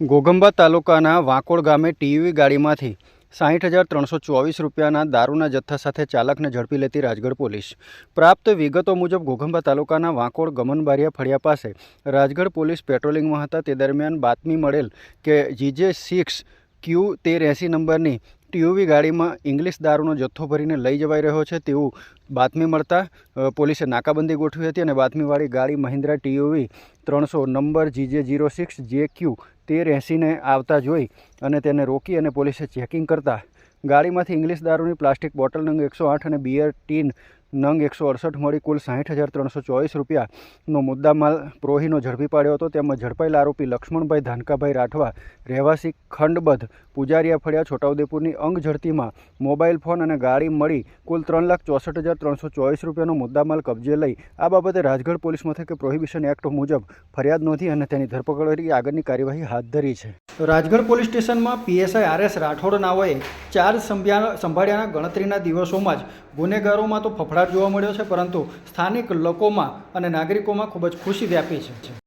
ઘોગંબા તાલુકાના વાંકોડ ગામે ટીવી ગાડીમાંથી સાહીઠ હજાર ત્રણસો ચોવીસ રૂપિયાના દારૂના જથ્થા સાથે ચાલકને ઝડપી લેતી રાજગઢ પોલીસ. પ્રાપ્ત વિગતો મુજબ ઘોઘંબા તાલુકાના વાંકોડ ગમનબારિયા ફળિયા પાસે રાજગઢ પોલીસ પેટ્રોલિંગમાં હતા. તે દરમિયાન બાતમી મળેલ કે જીજે સિક્સ ક્યુ તેર એંસી નંબરની ટીયુવી ગાડીમાં ઇંગ્લિશ દારૂનો જથ્થો ભરીને લઈ જવાઈ રહ્યો છે તેવું બાતમી મળતા પોલીસે નાકાબંધી ગોઠવી હતી અને બાતમીવાળી ગાડી મહિન્દ્રા ટીયુવી ત્રણસો number GJ zero six J Q તેર એંસીને આવતા જોઈ અને તેને રોકી અને પોલીસે ચેકિંગ કરતા. ગાડીમાંથી ઇંગ્લિશ દારૂની પ્લાસ્ટિક બોટલ નંગ એકસો આઠ અને બિયર ટીન નંગ એકસો અડસઠ મળી કુલ સાહીઠ હજાર ત્રણસો ચોવીસ રૂપિયાનો મુદ્દામાલ પ્રોહીનો ઝડપી પાડ્યો હતો. તેમજ ઝડપાયેલા આરોપી લક્ષ્મણભાઈ ધાનકાભાઈ રાઠવા રહેવાસી ખંડબદ્ધ પૂજારિયા ફળિયા. છોટાઉદેપુરની અંગ ઝડતીમાં મોબાઈલ ફોન અને ગાડી મળી કુલ ત્રણ લાખ ચોસઠ હજાર ત્રણસો ચોવીસ રૂપિયાનો મુદ્દામાલ કબજે લઈ. આ બાબતે રાજગઢ પોલીસ મથકે પ્રોહિબિશન એક્ટ મુજબ ફરિયાદ નોંધી અને તેની ધરપકડ કરી આગળની કાર્યવાહી હાથ ધરી છે. રાજગઢ પોલીસ સ્ટેશનમાં પીએસઆઈ આર એસ રાઠોડ નાઓએ સંભ્યા સંભાળ્યાના ગણતરીના દિવસોમાં જ ગુનેગારોમાં તો ફફડાટ જોવા મળ્યો છે પરંતુ સ્થાનિક લોકોમાં અને નાગરિકોમાં ખૂબ જ ખુશી વ્યાપી છે.